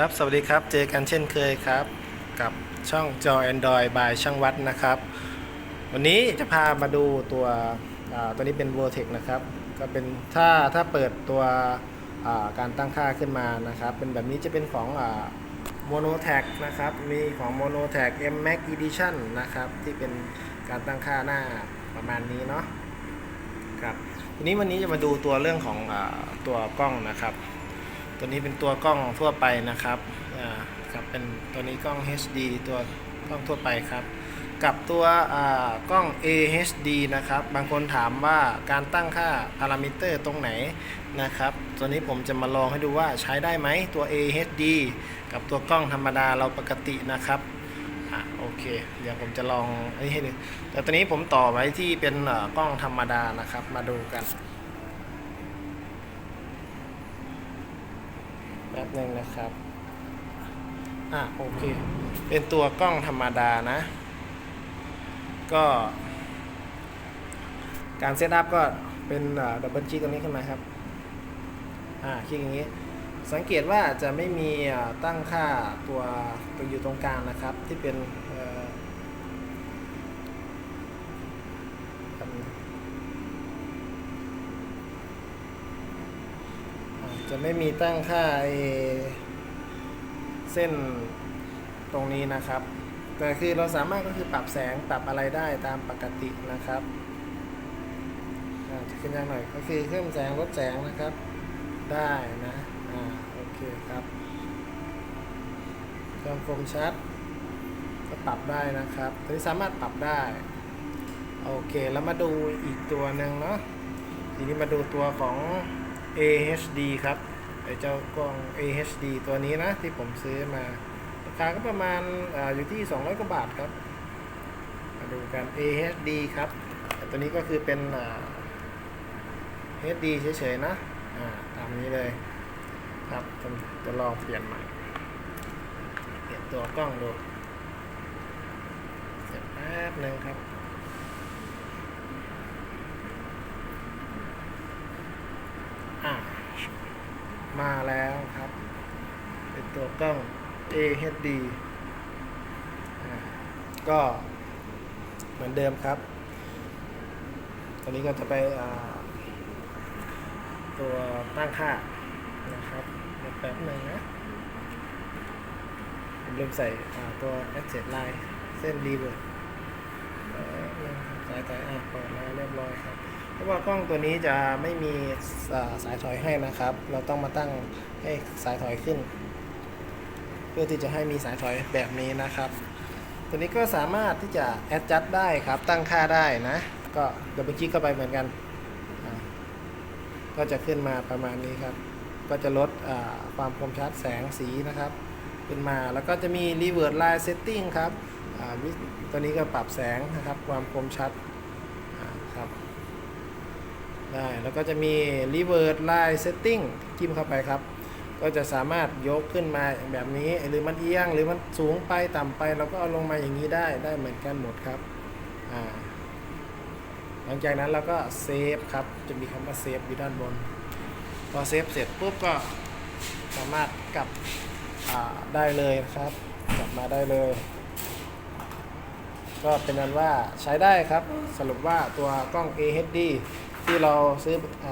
ครับ สวัสดีครับ เจอกันเช่นเคยครับ กับช่องจอ Android by ช่างวัดนะครับ วันนี้จะพามาดูตัวตัวนี้เป็น Vortex นะครับ ก็เป็นถ้าถ้าเปิดตัวการตั้งค่าขึ้นมานะครับ เป็นแบบนี้จะเป็นของอ่า Monotag นะครับ มีของ Monotag M Max Edition นะครับ ที่เป็นการตั้งค่าหน้าประมาณนี้เนาะครับทีนี้วันนี้จะมาดูตัวเรื่องของอตัวกล้องนะครับ ตัวนี้เป็นตัวกล้องทั่วไปนะครับอ่าครับเป็นตัวนี้กล้อง HD ตัวกล้องทั่วไปครับ กับตัวอ่ากล้อง AHD นะครับ บางคนถามว่าการตั้งค่าพารามิเตอร์ตรงไหนนะครับ ตัวนี้ผมจะมาลองให้ดูว่าใช้ได้ไหมตัว AHD กับตัวกล้องธรรมดาเราปกตินะครับอะโอเค เดี๋ยวผมจะลองอันนี้ให้ดูแต่ตอนนี้ผมต่อไว้ที่เป็นกล้องธรรมดานะครับ มาดูกัน แป๊บหนึ่งนะครับ อะโอเค เป็นตัวกล้องธรรมดานะ ก็ การเซตอัพก็เป็นดับเบิลชีตตรงนี้ขึ้นมาครับ อ่าคลิกอย่างนี้ สังเกตว่าจะไม่มีตั้งค่าตัวตัวอยู่ตรงกลางนะครับ ที่เป็นเอ่อครับอ่า จะไม่มีตั้งค่าไอ้เส้นตรงนี้นะครับ แต่คือเราสามารถก็คือปรับแสงปรับอะไรได้ตามปกตินะครับอ่าจะขึ้นยากหน่อยก็คือเพิ่มแสงลดแสงนะครับ ได้นะอ่าโอเคครับความคมชัดก็ปรับได้นะครับตัวนี้สามารถปรับได้โอเคแล้วมาดูอีกตัวหนึ่งเนาะทีนี้มาดูตัวของ AHD ครับไอเจ้ากล้อง AHD ตัวนี้นะ ที่ผมซื้อมาราคาก็ประมาณอาอยู่ที่ 200 กว่าบาทครับ มาดูกัน AHD ครับ ตัวนี้ก็คือเป็น HD เฉยๆนะตามนี้เลยครับจะลองเปลี่ยนใหม่ เปลี่ยนตัวกล้องดู เสร็จแป๊บหนึ่งครับ อ่า มาแล้วครับ เป็นตัวกล้อง AHD ก็เหมือนเดิมครับ ตอนนี้ก็จะไปตัวตั้งค่านะครับเดี๋ยวแป๊บหนึ่งนะผมลืมใส่ตัว Access Line เส้น Reverse แป๊บนึงครับสายสายอะเปิดแล้วเรียบร้อยครับ เพราะว่ากล้องตัวนี้จะไม่มีสายถอยให้นะครับ เราต้องมาตั้งให้สายถอยขึ้น เพื่อที่จะให้มีสายถอยแบบนี้นะครับ ตัวนี้ก็สามารถที่จะ adjust ได้ครับ ตั้งค่าได้นะ ก็ดับเบิลคลิกเข้าไปเหมือนกัน ก็จะขึ้นมาประมาณนี้ครับ ก็จะลดความคมชัดแสงสีนะครับ ขึ้นมาแล้วก็จะมี reverse line setting ครับตัวนี้ก็ปรับแสงนะครับ ความคมชัด ได้ แล้วก็จะมี reverse line setting จิ้มเข้าไปครับ ก็จะสามารถยกขึ้นมาแบบนี้หรือมันเอียง หรือมันสูงไปต่ำไปเราก็เอาลงมาอย่างนี้ได้ได้เหมือนกันหมดครับหลังจากนั้นเราก็เซฟครับ จะมีคำว่าเซฟอยู่ด้านบน พอเซฟเสร็จปุ๊บก็สามารถกลับได้เลยนะครับ กลับมาได้เลย ก็เป็นนั้นว่าใช้ได้ครับ สรุปว่าตัวกล้อง AHD ที่เราซื้ออ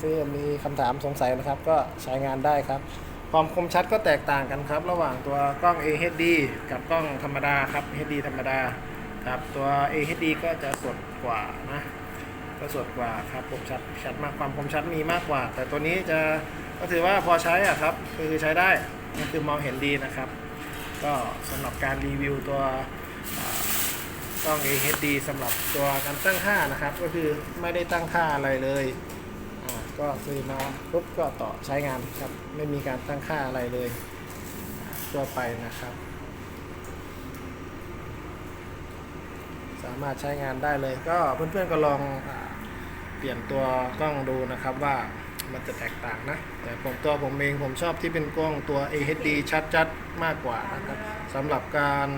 ซื้อมีคำถามสงสัยนะครับ ก็ใช้งานได้ครับ ความคมชัดก็แตกต่างกันครับ ระหว่างตัวกล้อง AHD กับกล้องธรรมดาครับ HD ธรรมดาครับตัว AHD ก็จะสดกว่านะก็สดกว่าครับคมชัดชัดมากความคมชัดมีมากกว่า แต่ตัวนี้จะก็ถือว่าพอใช้อะครับคือใช้ได้ก็คือมองเห็นดีนะครับ ก็สำหรับการรีวิวตัว กล้อง AHD สำหรับตัวการตั้งค่านะครับ ก็คือไม่ได้ตั้งค่าอะไรเลยก็ซื้อมาปุ๊บก็ต่อใช้งานครับ ไม่มีการตั้งค่าอะไรเลยทั่วไปนะครับ สามารถใช้งานได้เลย ก็เพื่อนๆก็ลองอเปลี่ยนตัวกล้องดูนะครับว่า มันจะแตกต่างนะ แต่ผมตัวผมเองผมชอบที่เป็นกล้องตัว AHD ชัดๆ มากกว่านะครับสำหรับการ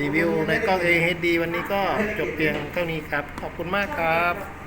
รีวิวในกล้อง AHD วันนี้ก็จบเพียงเท่านี้ครับ ขอบคุณมากครับ